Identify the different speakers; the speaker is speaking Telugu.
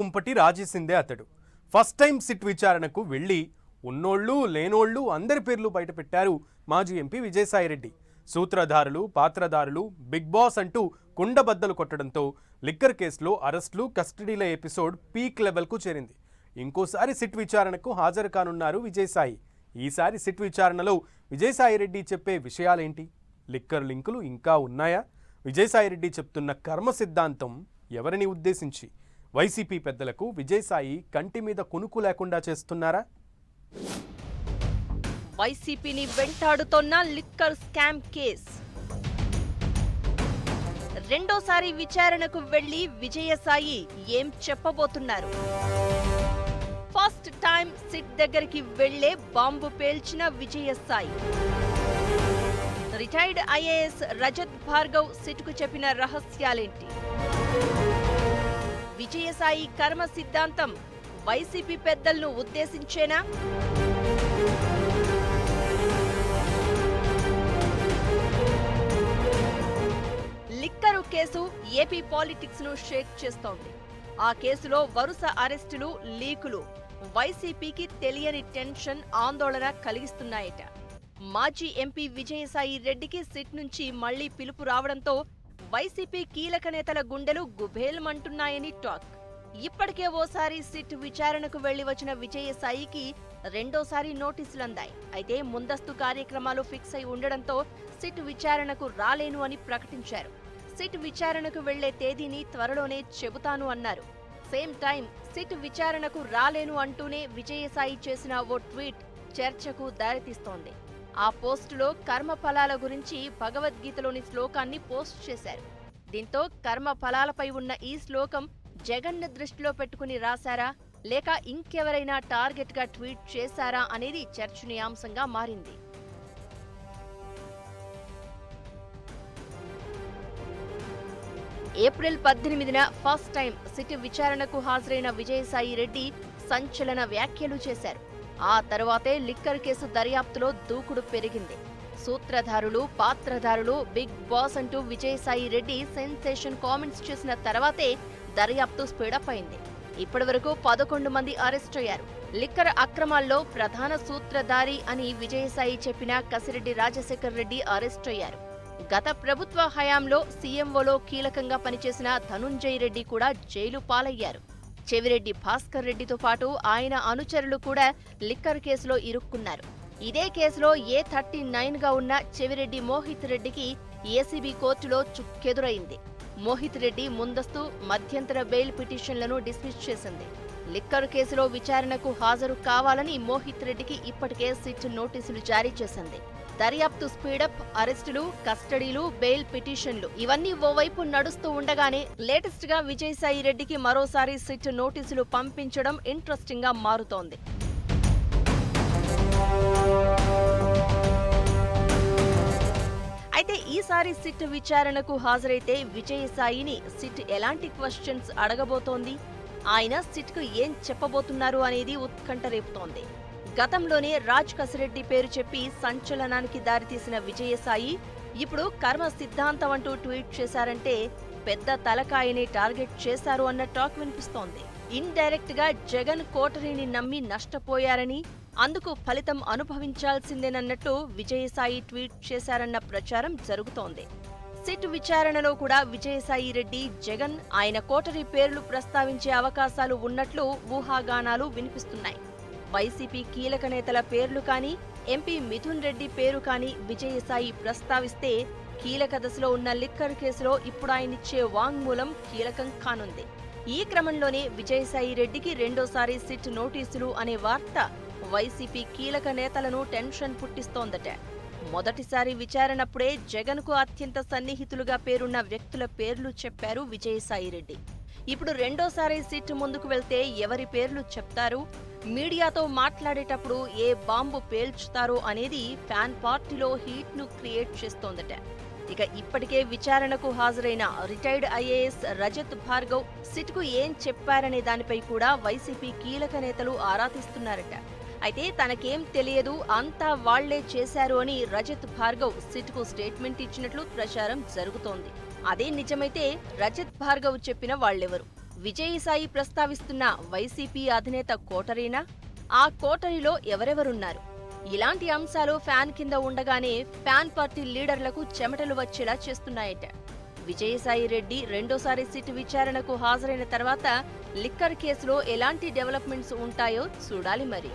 Speaker 1: కుంపటి రాజేసిందే అతడు. ఫస్ట్ టైం సిట్ విచారణకు వెళ్ళి ఉన్నోళ్ళు లేనోళ్ళు అందరి పేర్లు బయటపెట్టారు మాజీ ఎంపీ విజయసాయిరెడ్డి. సూత్రధారులు పాత్రధారులు బిగ్ బాస్ అంటూ కుండబద్దలు కొట్టడంతో లిక్కర్ కేసులో అరెస్టులు కస్టడీల ఎపిసోడ్ పీక్ లెవెల్కు చేరింది. ఇంకోసారి సిట్ విచారణకు హాజరు కానున్నారు విజయసాయి. ఈసారి సిట్ విచారణలో విజయసాయిరెడ్డి చెప్పే విషయాలేంటి? లిక్కర్ లింకులు ఇంకా ఉన్నాయా? విజయసాయిరెడ్డి చెప్తున్న కర్మ సిద్ధాంతం ఎవరిని ఉద్దేశించి? వైసీపీ పెద్దలకు విజయసాయి కంటి మీద కునుకు లేకుండా చేస్తున్నారా?
Speaker 2: వైసీపీని వెంటాడుతోన్న లిక్కర్ స్కామ్ కేస్. రెండోసారి విచారణకు వెళ్ళి విజయసాయి ఏం చెప్పబోతున్నారు? ఫస్ట్ టైం సిట్ దగ్గరికి వెళ్ళే బాంబు పేల్చిన విజయసాయి. రిటైర్డ్ ఐఏఎస్ రజత్ భార్గవ్ సిట్కు చెప్పిన రహస్యాలేంటి? విజయసాయి కర్మ సిద్ధాంతం వైసీపీ పెద్దలను ఉద్దేశించేనా? లిక్కరు కేసు ఏపీ పాలిటిక్స్ను షేక్ చేస్తోంది. ఆ కేసులో వరుస అరెస్టులు లీకులు. వైసీపీకి తెలియని టెన్షన్ ఆందోళన కలిగిస్తున్నాయట. మాజీ ఎంపీ విజయసాయి రెడ్డికి సిట్ నుంచి మళ్ళీ పిలుపు రావడంతో వైసీపీ కీలక నేతల గుండెలు గుభేల్మంటున్నాయని టాక్. ఇప్పటికే ఓసారి సిట్ విచారణకు వెళ్ళి వచ్చిన విజయసాయికి రెండోసారి నోటీసులు అందాయి అయితే ముందస్తు కార్యక్రమాలు ఫిక్స్ అయి ఉండడంతో సిట్ విచారణకు రాలేను అని ప్రకటించారు. సిట్ విచారణకు వెళ్ళే తేదీని త్వరలోనే చెబుతాను అన్నారు. సేమ్ టైం సిట్ విచారణకు రాలేను అంటూనే విజయసాయి చేసిన ఓ ట్వీట్ చర్చకు దారితీస్తోంది. ఆ పోస్టులో కర్మ ఫలాల గురించి భగవద్గీతలోని శ్లోకాన్ని పోస్ట్ చేశారు. దీంతో కర్మ ఫలాలపై ఉన్న ఈ శ్లోకం జగన్ను దృష్టిలో పెట్టుకుని రాశారా? లేక ఇంకెవరైనా టార్గెట్గా ట్వీట్ చేశారా? అనేది చర్చనీయాంశంగా మారింది. ఏప్రిల్ పద్దెనిమిదిన ఫస్ట్ టైం సిటీ విచారణకు హాజరైన విజయసాయి రెడ్డి సంచలన వ్యాఖ్యలు చేశారు. ఆ తర్వాతే లిక్కర్ కేసు దర్యాప్తులో దూకుడు పెరిగింది. సూత్రధారులు పాత్రధారులు బిగ్ బాస్ అంటూ విజయసాయి రెడ్డి సెన్సేషన్ కామెంట్స్ చేసిన తర్వాతే దర్యాప్తు స్పీడప్ అయింది. ఇప్పటివరకు పదకొండు మంది అరెస్ట్ అయ్యారు. లిక్కర్ అక్రమాల్లో ప్రధాన సూత్రధారి అని విజయసాయి చెప్పిన కసిరెడ్డి రాజశేఖర్ రెడ్డి అరెస్ట్ అయ్యారు. గత ప్రభుత్వ హయాంలో సీఎంఓలో కీలకంగా పనిచేసిన ధనుంజయ్ రెడ్డి కూడా జైలు పాలయ్యారు. చెవిరెడ్డి భాస్కర్ రెడ్డితో పాటు ఆయన అనుచరులు కూడా లిక్కర్ కేసులో ఇరుక్కున్నారు. ఇదే కేసులో ఏ థర్టీ నైన్గా ఉన్న చెవిరెడ్డి మోహిత్ రెడ్డికి ఏసీబీ కోర్టులో చుక్కెదురైంది. మోహిత్ రెడ్డి ముందస్తు మధ్యంతర బెయిల్ పిటిషన్లను డిస్మిస్ చేసింది. లిక్కర్ కేసులో విచారణకు హాజరు కావాలని మోహిత్ రెడ్డికి ఇప్పటికే సిట్ నోటీసులు జారీ చేసింది. దర్యాప్తు స్పీడప్ అరెస్టులు కస్టడీలు బెయిల్ పిటిషన్లు ఇవన్నీ ఓవైపు నడుస్తూ ఉండగానే లేటెస్ట్గా విజయసాయి రెడ్డికి మరోసారి సిట్ నోటీసులు పంపించడం ఇంట్రెస్టింగ్గా మారుతోంది. అయితే ఈసారి సిట్ విచారణకు హాజరైతే విజయసాయిని సిట్ ఎలాంటి క్వశ్చన్స్ అడగబోతోంది? ఆయన సిట్కు ఏం చెప్పబోతున్నారు అనేది ఉత్కంఠ రేపుతోంది. గతంలోనే రాజ్ కసిరెడ్డి పేరు చెప్పి సంచలనానికి దారితీసిన విజయసాయి ఇప్పుడు కర్మ సిద్ధాంతం అంటూ ట్వీట్ చేశారంటే పెద్ద తలకాయని టార్గెట్ చేశారు అన్న టాక్ వినిపిస్తోంది. ఇండైరెక్ట్గా జగన్ కోటరీని నమ్మి నష్టపోయారని అందుకు ఫలితం అనుభవించాల్సిందేనన్నట్టు విజయసాయి ట్వీట్ చేశారన్న ప్రచారం జరుగుతోంది. సిట్ విచారణలో కూడా విజయసాయి రెడ్డి జగన్ ఆయన కోటరీ పేర్లు ప్రస్తావించే అవకాశాలు ఉన్నట్లు ఊహాగానాలు వినిపిస్తున్నాయి. వైసీపీ కీలక నేతల పేర్లు కానీ ఎంపీ మిథున్ రెడ్డి పేరు కానీ విజయసాయి ప్రస్తావిస్తే కీలక దశలో ఉన్న లిక్కర్ కేసులో ఇప్పుడు ఆయనిచ్చే వాంగ్మూలం కీలకం కానుంది. ఈ క్రమంలోనే విజయసాయి రెడ్డికి రెండోసారి సిట్ నోటీసులు అనే వార్త వైసీపీ కీలక నేతలను టెన్షన్ పుట్టిస్తోందట. మొదటిసారి విచారణప్పుడే జగన్కు అత్యంత సన్నిహితులుగా పేరున్న వ్యక్తుల పేర్లు చెప్పారు విజయసాయిరెడ్డి ఇప్పుడు రెండోసారి సిట్ ముందుకు వెళ్తే ఎవరి పేర్లు చెప్తారు? మీడియాతో మాట్లాడేటప్పుడు ఏ బాంబు పేల్చుతారో అనేది ఫ్యాన్ పార్టీలో హీట్ను క్రియేట్ చేస్తోందట. ఇక ఇప్పటికే విచారణకు హాజరైన రిటైర్డ్ ఐఏఎస్ రజత్ భార్గవ్ సిట్కు ఏం చెప్పారనే దానిపై కూడా వైసీపీ కీలక నేతలు ఆరా తీస్తున్నారట. అయితే తనకేం తెలియదు అంతా వాళ్ళే చేశారు అని రజత్ భార్గవ్ సిట్కు స్టేట్మెంట్ ఇచ్చినట్లు ప్రచారం జరుగుతోంది. అదే నిజమైతే రజత్ భార్గవ్ చెప్పిన వాళ్ళెవరు? విజయసాయి ప్రస్తావిస్తున్న వైసీపీ అధినేత కోటరీనా? ఆ కోటరీలో ఎవరెవరున్నారు? ఇలాంటి అంశాలు ఫ్యాన్ కింద ఉండగానే ఫ్యాన్ పార్టీ లీడర్లకు చెమటలు వచ్చేలా చేస్తున్నాయట. విజయసాయి రెడ్డి రెండోసారి సిట్ విచారణకు హాజరైన తర్వాత లిక్కర్ కేసులో ఎలాంటి డెవలప్మెంట్స్ ఉంటాయో చూడాలి మరి.